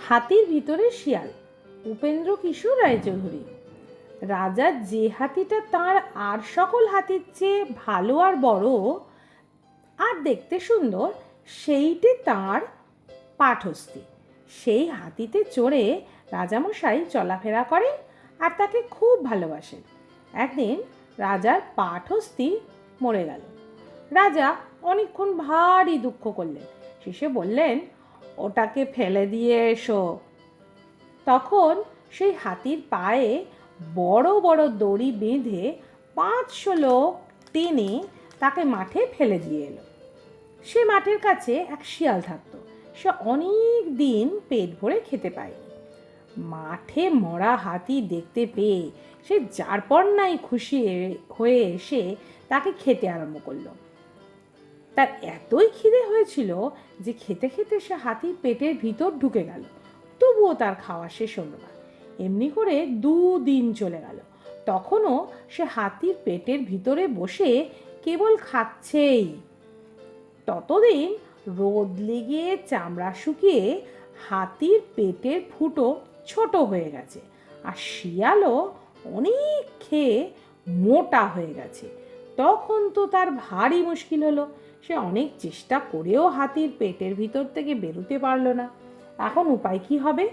হাতির ভিতরে শিয়াল, উপেন্দ্র কিশোর রায়চৌধুরী। রাজা যে হাতিটা তার আর সকল হাতির চেয়ে ভালো আর বড় আর দেখতে সুন্দর, সেইটি তার পাঠস্থী। সেই হাতিতে চড়ে রাজামশাই চলাফেরা করেন আর তাকে খুব ভালোবাসেন। একদিন রাজার পাঠস্থী মরে গেল। রাজা অনেকক্ষণ ভারী দুঃখ করলেন। শেষে বললেন ওটাকে ফেলে দিয়ে এসো। তখন সেই হাতির পায়ে বড় বড় দড়ি বেঁধে পাঁচশো লোক টেনে তাকে মাঠে ফেলে দিয়ে এলো। সে মাঠের কাছে এক শিয়াল থাকতো। সে অনেক দিন পেট ভরে খেতে পায়নি। মাঠে মরা হাতি দেখতে পেয়ে সে যার পর নাই খুশি হয়ে এসে তাকে খেতে আরম্ভ করল। তার এতই খিদে হয়েছিল যে খেতে খেতে সে হাতির পেটের ভিতর ঢুকে গেল। তবুও তার খাওয়া শেষ হলো না। এমনি করে দুদিন চলে গেল। তখনও সে হাতির পেটের ভিতরে বসে কেবল খাচ্ছেই। ততদিন রোদ লেগে চামড়া শুকিয়ে হাতির পেটের ফুটো ছোট হয়ে গেছে। আর শিয়ালও অনেক খেয়ে মোটা হয়ে গেছে। তখন তো তার ভারী মুশকিল হলো। সে অনেক চেষ্টা করেও হাতির পেটের ভিতর থেকে বেরোতে পারল না। এখন উপায় কি হবে?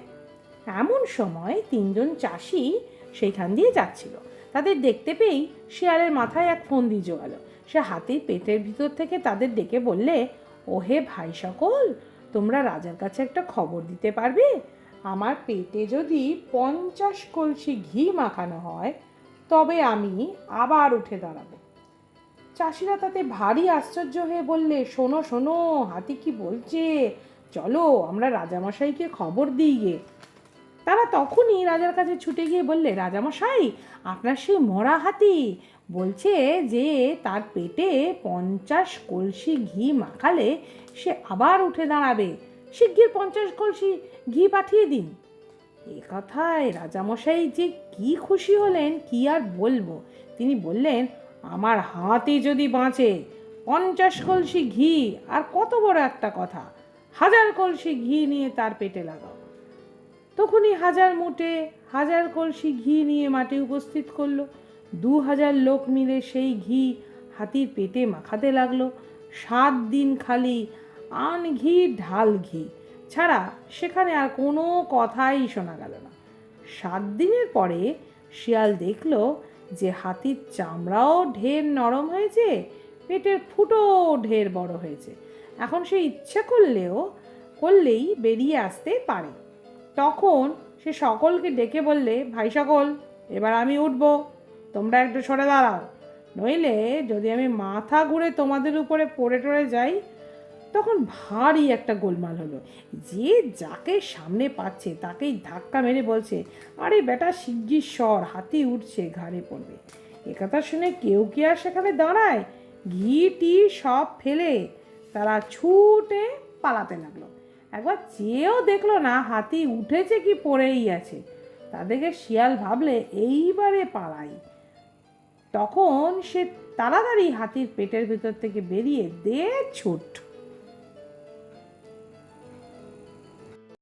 এমন সময় তিনজন চাষি সেইখান দিয়ে যাচ্ছিল। তাদের দেখতে পেয়েই শিয়ালের মাথায় এক ফন্দি জোগালো। সে হাতির পেটের ভিতর থেকে তাদের ডেকে বললে, ওহে ভাই সকল, তোমরা রাজার কাছে একটা খবর দিতে পারবে? আমার পেটে যদি পঞ্চাশ কলসি ঘি মাখানো হয়, তবে আমি আবার উঠে দাঁড়াবো। চাষিরা তাতে ভারী আশ্চর্য হয়ে বললে, শোনো শোনো, হাতি কি বলছে? চলো, আমরা রাজামশাইকে খবর দিই গে। তারা তখনই রাজার কাছে ছুটে গিয়ে বললে, রাজামশাই, আপনার সেই মরা হাতি বলছে যে, তার পেটে পঞ্চাশ কলসি ঘি মাখালে সে আবার উঠে দাঁড়াবে। শিগগির পঞ্চাশ কলসি ঘি পাঠিয়ে দিন। এ কথায় রাজামশাই যে কি খুশি হলেন, কি আর বলব? তিনি বললেন আমার হাতি যদি বাঁচে, পঞ্চাশ কলসি ঘি, আর কত বড় একটা কথা, হাজার কলসি ঘি নিয়ে তার পেটে লাগাও। তখনই হাজার মুটে হাজার কলসি ঘি নিয়ে মাঠে উপস্থিত করল। দু হাজার লোক মিলে সেই ঘি হাতির পেটে মাখাতে লাগল। সাত দিন খালি আন ঘি, ঢাল ঘি, ছাড়া সেখানে আর কোনো কথাই শোনা গেল না। সাত দিনের পরে শিয়াল দেখল যে হাতির চামড়াও ঢের নরম হয়েছে, পেটের ফুটো ঢের বড় হয়েছে। এখন সে ইচ্ছে করলেও, করলেই বেরিয়ে আসতে পারে। তখন সে সকলকে ডেকে বললে, ভাই সকল, এবার আমি উঠব। তোমরা একটু সরে দাঁড়াও। নইলে যদি আমি মাথা ঘুরে তোমাদের উপরে পড়ে টড়ে যাই তখন ভারী একটা গোলমাল হলো। যে যাকে সামনে পাচ্ছে তাকেই ধাক্কা মেরে বলছে, আরে বেটা, শিগগির স্বর হাতি উঠছে ঘাড়ে পড়বে। একথা শুনে কেউ কি আর সেখানে দাঁড়ায়? ঘি টি সব ফেলে তারা ছুটে পালাতে লাগল। একবার চেয়েও দেখল না হাতি উঠেছে কি পড়েই আছে। তাদেরকে শিয়াল ভাবলে, এইবারে পালাই। তখন সে তাড়াতাড়ি হাতির পেটের ভিতর থেকে বেরিয়ে দে ছুট